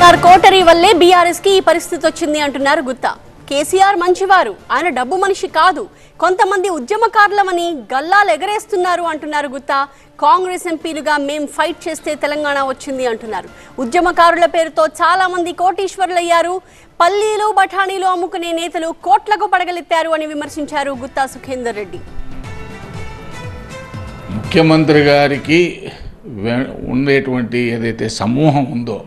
KCR coterie వల్లే బీఆర్ఎస్కి ఈ పరిస్థితి వచ్చింది అంటున్నారు గుత్తా. కేసీఆర్ మంచివారు. ఆయన డబ్బు మనిషి కాదు. కొంతమంది ఉద్యమకారులమని గల్లాలు ఎగరేస్తున్నారు అంటున్నారు గుత్తా. కాంగ్రెస్ ఎంపీలుగా మేం ఫైట్ చేస్తే తెలంగాణ వచ్చింది అంటున్నారు. ఉద్యమకారుల పేరుతో చాలామంది కోటీశ్వరులయ్యారు. పల్లీలు బఠానీలు అమ్ముకునే నేతలు కోట్లకు పడగలెత్తారు అని విమర్శించారు గుత్తా సుఖేందర్ రెడ్డి. ముఖ్యమంత్రి గారికి ఉండేటువంటి ఏదైతే సమూహం ఉందో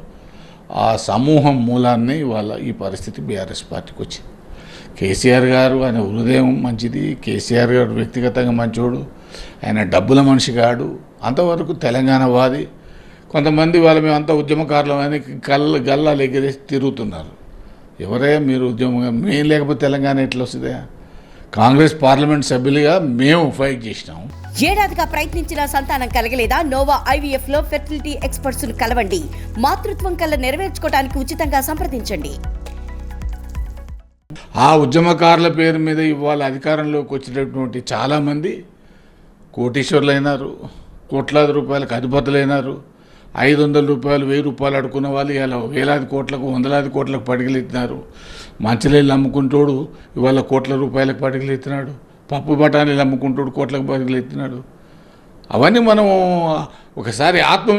ఆ సమూహం మూలాన్ని వాళ్ళ ఈ పరిస్థితి బీఆర్ఎస్ పార్టీకి వచ్చింది. కేసీఆర్ గారు ఆయన హృదయం మంచిది కేసీఆర్ గారు వ్యక్తిగతంగా మంచోడు ఆయన డబ్బుల మనిషి కాడు అంతవరకు తెలంగాణ వాది. కొంతమంది వాళ్ళ మేమంతా ఉద్యమకారులం అని గల్ల గల్లాలు ఎగిరేసి తిరుగుతున్నారు. ఎవరే మీరు ఉద్యమం మేము లేకపోతే తెలంగాణ ఎట్లా వస్తుందా? కాంగ్రెస్ పార్లమెంట్ సభ్యులుగా మేము ఫైట్ చేసినాము ఏడాదిగా ప్రయత్నించిన సంతానం కలగలేదా? నోవా ఐవీఎఫ్లో ఫెర్టిలిటీ ఎక్స్పర్ట్స్ను కలవండి. మాతృత్వం కల నెరవేర్చుకోవడానికి ఉచితంగా సంప్రదించండి. ఆ ఉద్యమకారుల పేరు మీద ఇవాళ అధికారంలోకి వచ్చినటువంటి చాలామంది కోటీశ్వర్లైనారు కోట్లాది రూపాయలకు అధిపతులైనారు ఐదు వందల రూపాయలు వెయ్యి రూపాయలు అడుకున్న వాళ్ళు ఇలా వేలాది కోట్లకు వందలాది కోట్లకు పడిగలెత్తినారు. మంచినీళ్ళు అమ్ముకుంటోడు ఇవాళ కోట్ల రూపాయలకు పడిగలెత్తినాడు. పప్పు బఠానీలు అమ్ముకుంటాడు కోట్లకు పడిగలెత్తినాడు అవన్నీ మనం ఒకసారి ఆత్మ